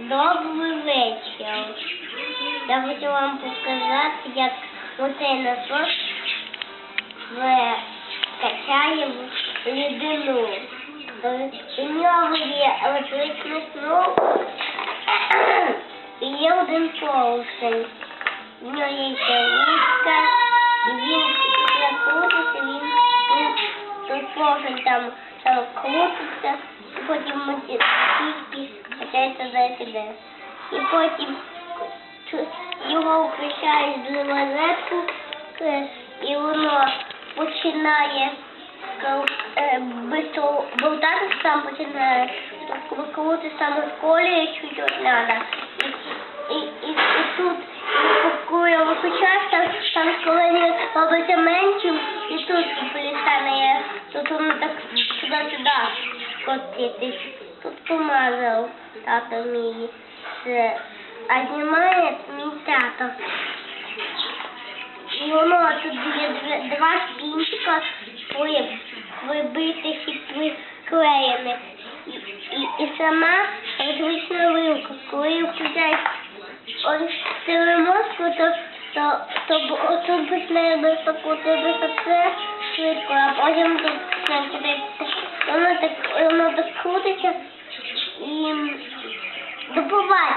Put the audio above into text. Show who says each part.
Speaker 1: Добрий вечір. Я хочу вам показати, як оцей насос в- качає в рідину. У нього є електричний сноп і є один поршень. У нього є ще ручка, і він закрутиться, він, він той поршень там, там крутиться, і потім мотики качається туди-сюди. І потім його включають в розетку, е, і воно починає е, болтатися, сам починає викрутити саме в колі, чуть от надо. І, тут коли виключаю, там, там коли робиться меншим, і тут полістане, тут воно так сюди-сюди котитись. Помазав тато мій. Це, знімає мій тато. Воно тут є два пінчика ви- вибитих і приклеєних. І, і, сама електрична вилка. Коли ось телемозку, то, то, то, тут почне високути все швидко, а потім тут. Воно так, воно так крутиться і до.